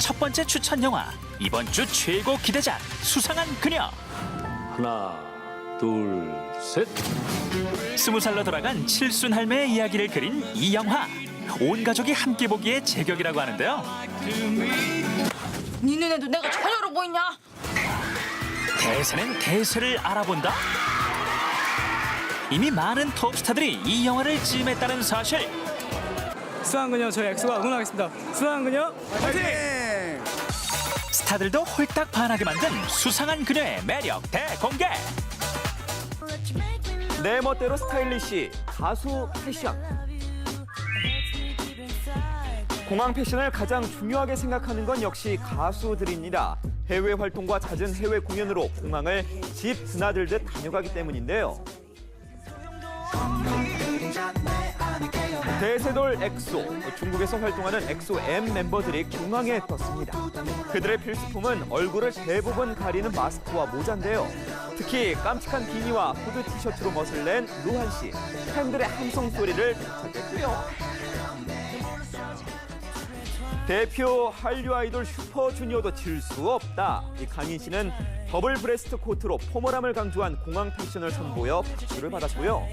첫 번째 추천 영화 이번 주 최고 기대작 수상한 그녀 하나, 둘, 셋. 스무 살로 돌아간 칠순 할매의 이야기를 그린 이 영화 온 가족이 함께 보기에 제격이라고 하는데요 네 눈에도 내가 처녀로 보이냐? 대세는 대세를 알아본다 이미 많은 톱스타들이 이 영화를 찜했다는 사실 수상한 그녀 저희 엑소가 응원하겠습니다. 수상한 그녀 화이팅! 스타들도 홀딱 반하게 만든 수상한 그녀의 매력 대공개 내 멋대로 스타일리시 가수 패션 공항 패션을 가장 중요하게 생각하는 건 역시 가수들입니다. 해외 활동과 잦은 해외 공연으로 공항을 집 드나들듯 다녀가기 때문인데요. 대세돌 엑소, 중국에서 활동하는 엑소 M 멤버들이 공항에 떴습니다. 그들의 필수품은 얼굴을 대부분 가리는 마스크와 모자인데요. 특히 깜찍한 비니와 후드 티셔츠로 멋을 낸 루한 씨, 팬들의 함성 소리를 되찾겠고요. 대표 한류 아이돌 슈퍼주니어도 질 수 없다. 이 강인 씨는 더블 브레스트 코트로 포멀함을 강조한 공항 패션을 선보여 박수를 받았고요.